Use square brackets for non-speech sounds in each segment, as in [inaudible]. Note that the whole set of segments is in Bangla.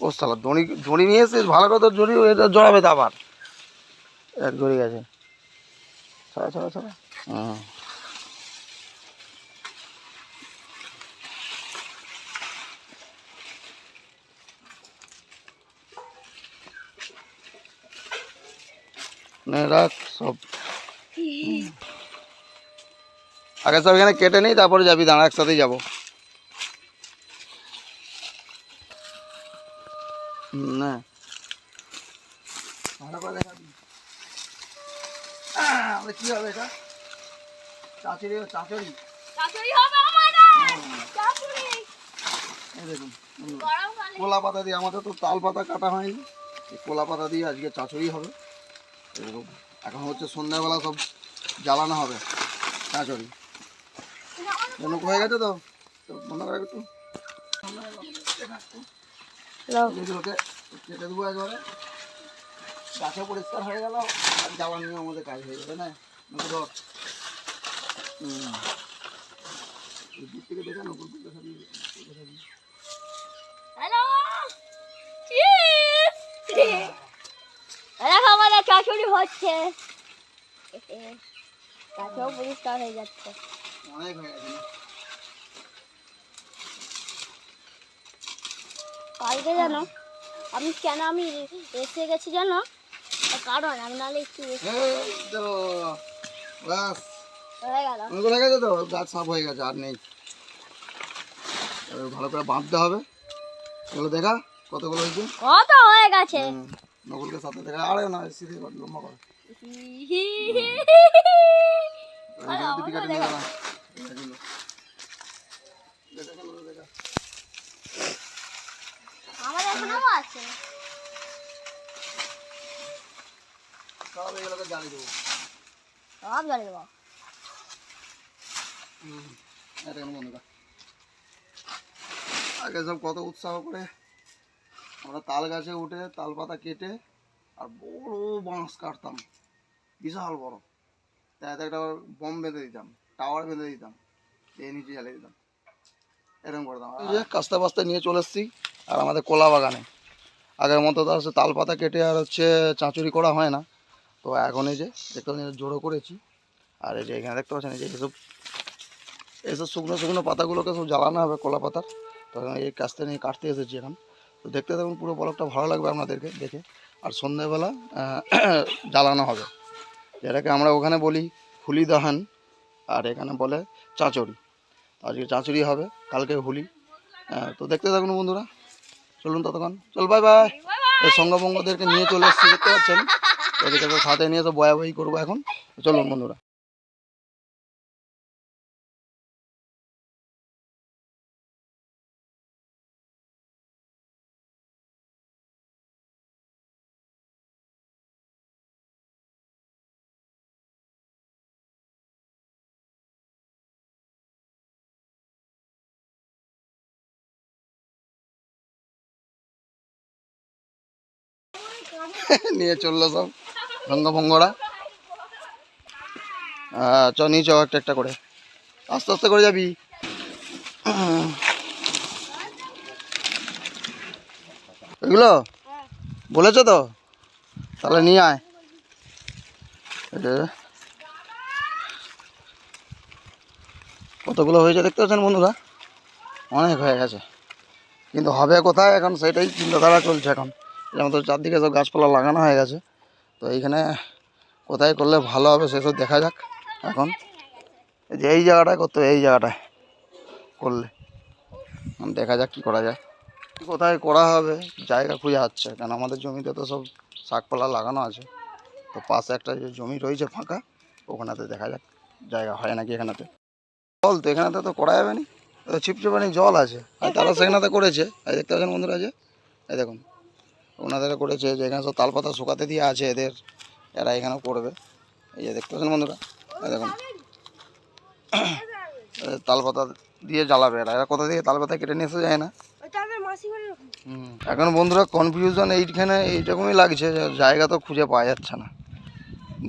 ও সালা দড়ি দড়ি নিয়ে এসেছিস? ভালো কথা দড়ি এটা জড়াবে তো আবার। এক দড়ি গেছে। ছাড়া ছাড়া ছাড়া। হুম। রাখ সব। আগে সব এখানে কেটে নেই তারপরে যাবি দাঁড়া একসাথেই যাব হুম, না ভালো করে দেখাবি আহ, আমাদের কি হবে এটা চাচড়ি চাচড়ি শাশুড়ি হবে আমার শাশুড়ি এই দেখুন কলা পাতা দিয়ে আমাদের তো তাল পাতা কাটা হয়নি। এই কলা পাতা দিয়ে আজকে চাচড়ি হবে। এরকম এখন হচ্ছে সন্ধ্যাবেলা সব জ্বালানো হবে চাচড়ি জনক হয়ে গেছে তো? বন্ধ করে একটু। কেটে দেবো একবারে। গাছে পরিষ্কার হয়ে গেল আর জ্বালানিও আমাদের কাজ হয়ে যাবে না? ধর হ্যালো দেখো আমাদের শাশুড়ি হচ্ছে। গাছেও পরিষ্কার হয়ে যাচ্ছে। অনেক হয়ে কালকে জানো, আমি কেন আমি এসে গেছি জানো? কারণ আমি নাহলে একটু বাস। হয়ে গেছে তো গাছ সাফ হয়ে গেছে আর নেই। ভালো করে বাঁধতে হবে। এগুলো দেখা কতগুলো হয়েছে? কত হয়ে গেছে? নকুলকে সাথে দেখা। আরে না সিধে কর লম্বা কর। আমার এখনও আছে। সব এগুলোকে জ্বালিয়ে দেবো। সব জানি দেবো। আগে সব কত উৎসাহ করে আমরা তাল গাছে উঠে তাল পাতা কেটে আর বড় বাঁশ কাটতাম। বিশাল বড়। তাতে একটা বম বেঁধে দিতাম, টাওয়ার বেঁধে দিতাম এই নিচে জ্বালিয়ে দিতাম। এরকম করতাম। যে কাস্তে নিয়ে চলে এসেছি আর আমাদের কলা বাগানে। আগের মতো তো হচ্ছে তাল পাতা কেটে আর হচ্ছে চাঁচুরি করা হয় না। তো এখন এই যে দেখতে জোড়ো করেছি। আর এই যে এখানে দেখতে পাচ্ছেন, এই যে এসব এইসব শুকনো শুকনো পাতাগুলোকে সব জ্বালানো হবে কলা পাতার। তো এই কাস্তে নিয়ে কাটতে এসেছি এখন। তো দেখতে থাকুন, পুরো ব্লগটা ভালো লাগবে আপনাদেরকে দেখে। আর সন্ধ্যেবেলা জ্বালানো হবে। যেটাকে আমরা ওখানে বলি হুলি দহান, আর এখানে বলে চাচড়ি। আজকে চাচড়ি হবে, কালকে হুলি। তো দেখতে থাকুন বন্ধুরা। চলুন ততক্ষণ। চল বাই বাই এই সঙ্গবঙ্গদেরকে নিয়ে চলে এসেছি, দেখতে পাচ্ছেন? তো সাথে নিয়ে তো বয়া বই করব এখন। চলুন বন্ধুরা। [laughs] নিয়ে চলল সব রঙ্গভঙ্গরা চ, নিয়ে চ, একটা একটা করে। আস্তে আস্তে করে যাবি। এগুলো? বলেছ তো? তাহলে নিয়ে আয়। কতগুলো হয়েছে দেখতে পাচ্ছেন বন্ধুরা? অনেক হয়ে গেছে। কিন্তু হবে কোথায় এখন সেটাই চিন্তাধারা চলছে এখন। যেমন তো চারদিকে সব গাছপালা লাগানো হয়ে গেছে। তো এইখানে কোথায় করলে ভালো হবে সেসব দেখা যাক এখন। যে এই জায়গাটায় করতে এই জায়গাটায় করলে। দেখা যাক কি করা যায়। কোথায় করা হবে, জায়গা খুঁজে যাচ্ছে কারণ আমাদের জমিতে তো সব শাকপালা লাগানো আছে। তো পাশে একটা যে জমি রয়েছে ফাঁকা, ওখানেতে দেখা যাক জায়গা হয় নাকি এখানেতে। জল তো এখানেতে তো করা যাবে না। ছিপছিপানি জল আছে। আর তারা সেখানেতে করেছে। এই দেখতে পাচ্ছেন বন্ধুরা আছে এই দেখুন। ওনাদের করেছে যে এখানে সব তালপাতা শুকাতে দিয়ে আছে এদের, এরা এখানেও করবে। এই যে দেখতে পাচ্ছেন বন্ধুরা? দেখুন। তালপাতা দিয়ে জ্বালাবে এরা। এরা কোথা থেকে তালপাতা কেটে নিয়ে এসে যায় না? এখন বন্ধুরা কনফিউশন এইখানে এইরকমই লাগছে জায়গা তো খুঁজে পাওয়া যাচ্ছে না।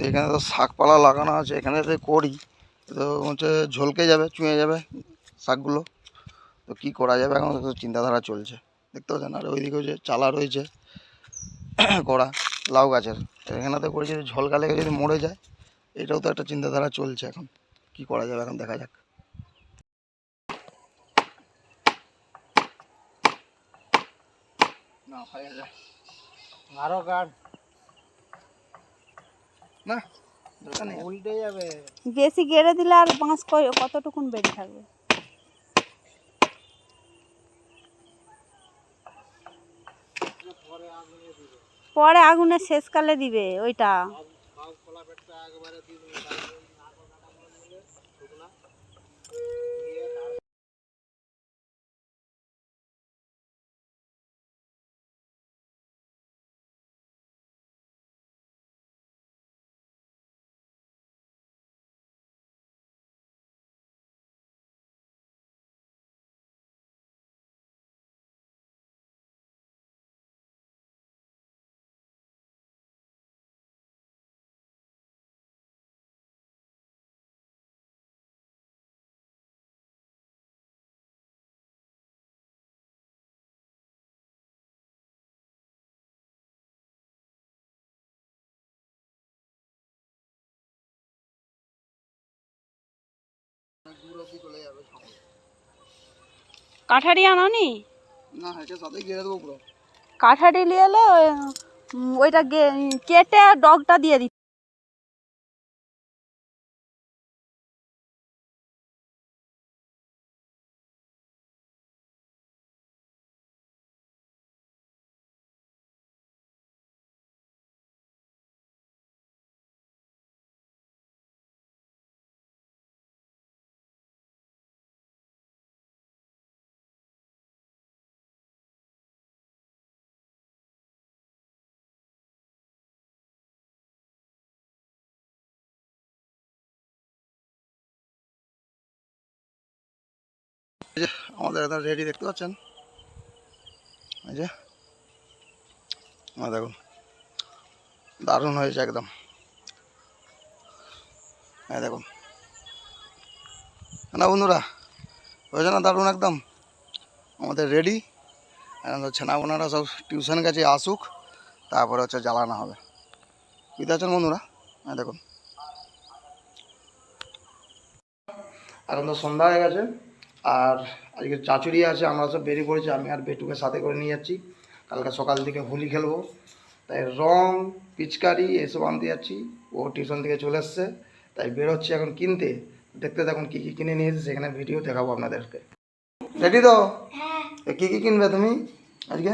এখানে তো শাকপালা লাগানো আছে, এখানে তো করি, তো হচ্ছে ঝলকে যাবে, চুঁয়ে যাবে শাকগুলো। তো কী করা যাবে এখন? চিন্তাধারা চলছে। দেখতে পাচ্ছেন? আর ওইদিকেও যে চালা রয়েছে। [coughs] কড়া লাউ গাছের। এখানেতে করেছে ঝলকা লেগে যদি মরে যায় এটাও তো একটা চিন্তাধারা চলছে এখন। কি করা যাবে এখন দেখা যাক। না আরও গাড় না উল্টে যাবে। বেশি গেড়ে দিলে আর বাঁশ কয়- কতটুকুন বেড়ে থাকবে? পরে আগুনে শেষকালে দিবে ওইটা। কাঠারি আনোনি? না এটা সাথে দেবো পুরো। কাঠারি নিয়ে এলে ওইটা গে- কেটে ডগটা দিয়ে দিতে আমাদের একদম রেডি দেখতে পাচ্ছেন? এই যে দেখুন, দারুণ হয়েছে একদম। হ্যাঁ দেখুন। না বন্ধুরা, হয়েছে না দারুণ একদম? আমাদের রেডি এখন ছেনা বোনারা সব টিউশন গেছে, আসুক, তারপরে হচ্ছে জ্বালানো হবে। বুঝতে পারছেন বন্ধুরা? হ্যাঁ দেখুন। এখন তো সন্ধ্যা হয়ে গেছে। আর আজকে চাচুরি আছে আমরা সব বেরিয়ে পড়েছি আমি আর বেটুকে সাথে করে নিয়ে যাচ্ছি। কালকে সকাল থেকে হোলি খেলব। তাই রং পিচকারি এসব আনতে যাচ্ছি। ও টিউশন থেকে চলে এসছে তাই বেরোচ্ছি এখন কিনতে। দেখতে দেখুন কী কী কিনে নিয়ে এসেছে সেখানে ভিডিও দেখাবো আপনাদেরকে। রেডি তো? কী কী কিনবে তুমি আজকে?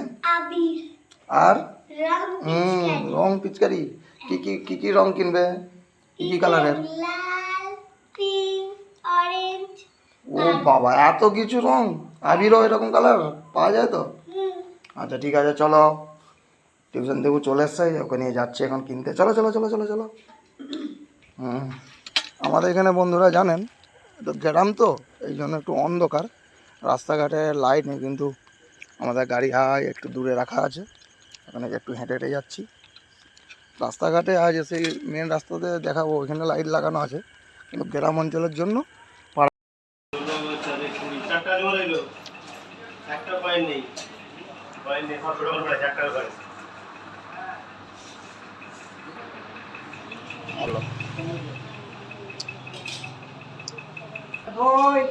আর? হুম রং পিচকারি। কী কী কী কী রং কিনবে? কী কী কালারের? লাল পিঙ্ক অরেঞ্জ। ও বাবা এত কিছু রং? আবিরও এরকম কালার পাওয়া যায় তো? আচ্ছা ঠিক আছে চলো। টিউশন থেকে চলে এসছে ওকে নিয়ে যাচ্ছে এখন কিনতে। চলো চলো চলো চলো চলো। হুম। আমাদের এখানে বন্ধুরা জানেন তো গ্রাম তো এই জন্য একটু অন্ধকার। রাস্তাঘাটে লাইট নেই কিন্তু আমাদের গাড়ি হাই একটু দূরে রাখা আছে। ওখানে একটু হেঁটে হেঁটে যাচ্ছি। রাস্তাঘাটে আজ সেই মেন রাস্তাতে দেখাবো ওইখানে লাইট লাগানো আছে। কিন্তু গ্রাম অঞ্চলের জন্য চারটা জমা রইল একটা কয়েন নেই কয়েন নেই বড় করে কয়েন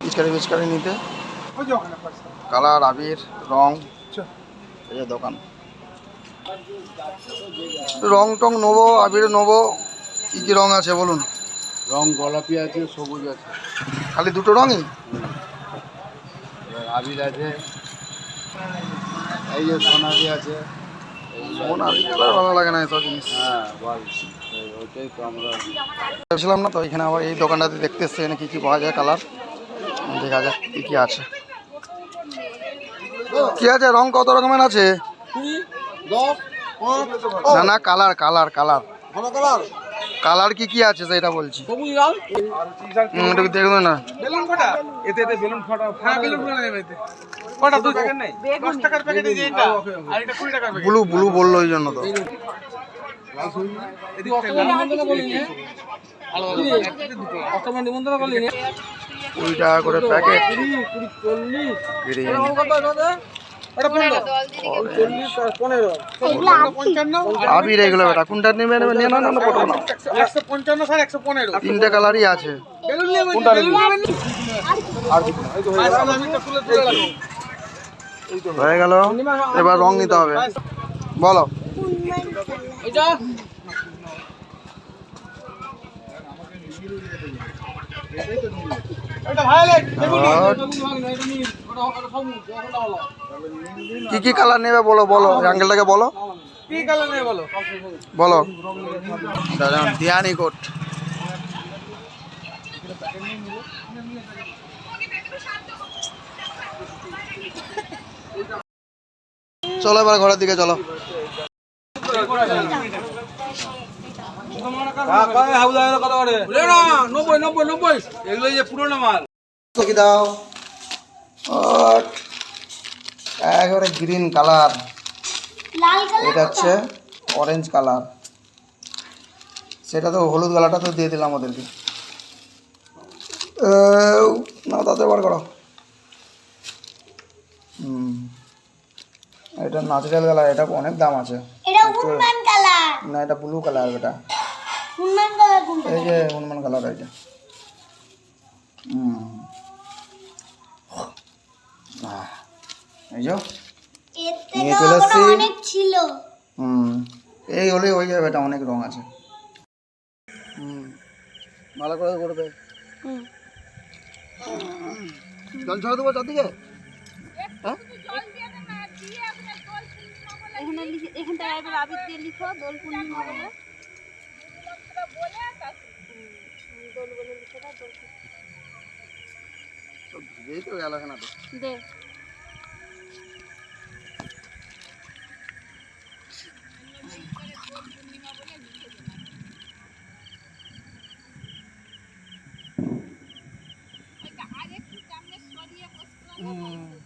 পিচকারি পিচকারি নিতে। কালার আবির রং। এই দোকান। রং টং নেব আবির নেব। কী কী রং আছে বলুন? রং গোলাপি আছে সবুজ আছে। খালি দুটো রঙই? এবার আবির আছে এই যে সোনালি আছে কালার ভালো লাগে না এসব জিনিস। হ্যাঁ ওইটাই তো আমরা ভেবেছিলাম না তো এখানে আবার এই দোকানটাতে দেখতে এসছে এখানে কী কী পাওয়া যায় কালার? দেখা যাক কী কী আছে। কি আছে? রং কত রকমের আছে? না না কালার কালার কালার। কালার? কি কি আছে সেটা বলছি। একটু দেখবে না। বেলুন কটা এতে এতে বেলুন ফটা হ্যাঁ বেলুন ফটা নেবে এতে। কটা? দু প্যাকেট নেই। দশ টাকার প্যাকেট এই এটা আর এটা কুড়ি টাকার প্যাকেট। ব্লু ব্লু বলল ওই জন্য তো। কুড়ি টাকা করে প্যাকেট। আবির এগুলো বেটা কোনটা নেবে নেবে? নিয়ে না না পটল। না একশো পঞ্চান্ন স্যার একশো পনেরো। তিনটে কালারই আছে। কোনটা হয়ে গেল। এবার রং নিতে হবে। বলো। এটা? এটা ভায়োলেট আর কি কি কালার নেবে বলো বলো অ্যাঙ্গেলটাকে বলো। কি কালার নেই বলো? বলো। দিয়ানি কোট চলো এবার ঘরের দিকে চলো। নব্বই নব্বই নব্বই। এগুলো যে পুরোনো মাল। দাও। আট। একেবারে গ্রিন কালার এটা হচ্ছে অরেঞ্জ কালার সেটা তো হলুদ কালারটা তো দিয়ে দিলাম ওদেরকে। না তাতে বার করো। হুম। এটা ন্যাচারাল কালার এটা অনেক দাম আছে। এটা না এটা ব্লু কালার এটা। এই যে হনুমান কালার যে হুম। এই যে এর নিয়ে চলে। অনেক হুম এই হলে হয়ে যাবে এটা অনেক রং আছে। হুম ভালো করে করবে। হুম। জল ছড়া দেবো চারদিকে? হ্যাঁ? এখানে লিখে এখানটায় একবার আবির দিয়ে লিখো দোল পূর্ণিমা বলে। সব ভিজেই তো গেল এখানে তো। দে। Mm.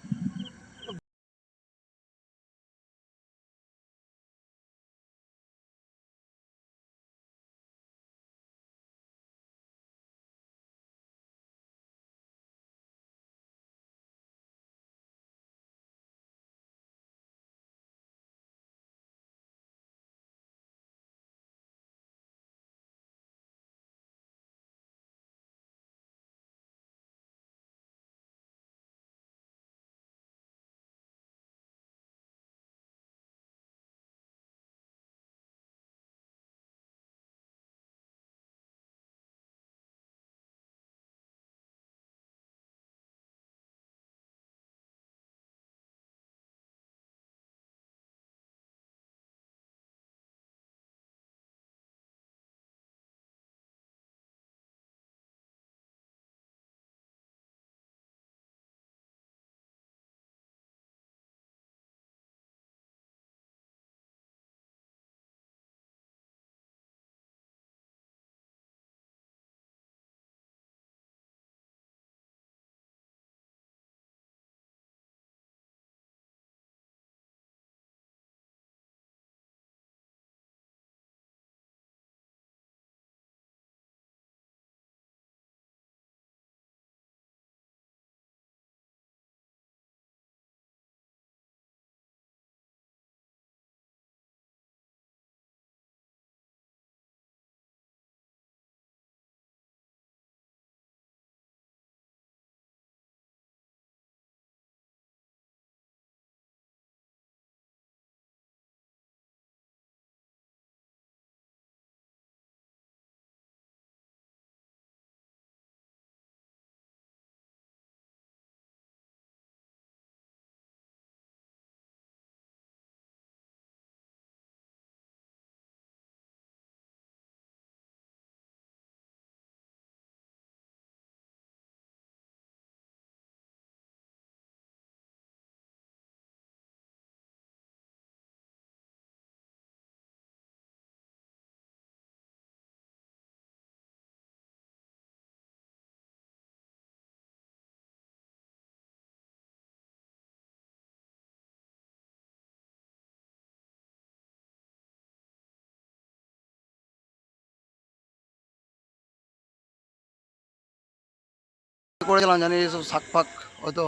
করেছিলাম জানি এইসব শাক ফাক হয়তো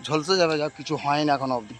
ঝলসে যাবে যা কিছু হয় না এখনও অবধি।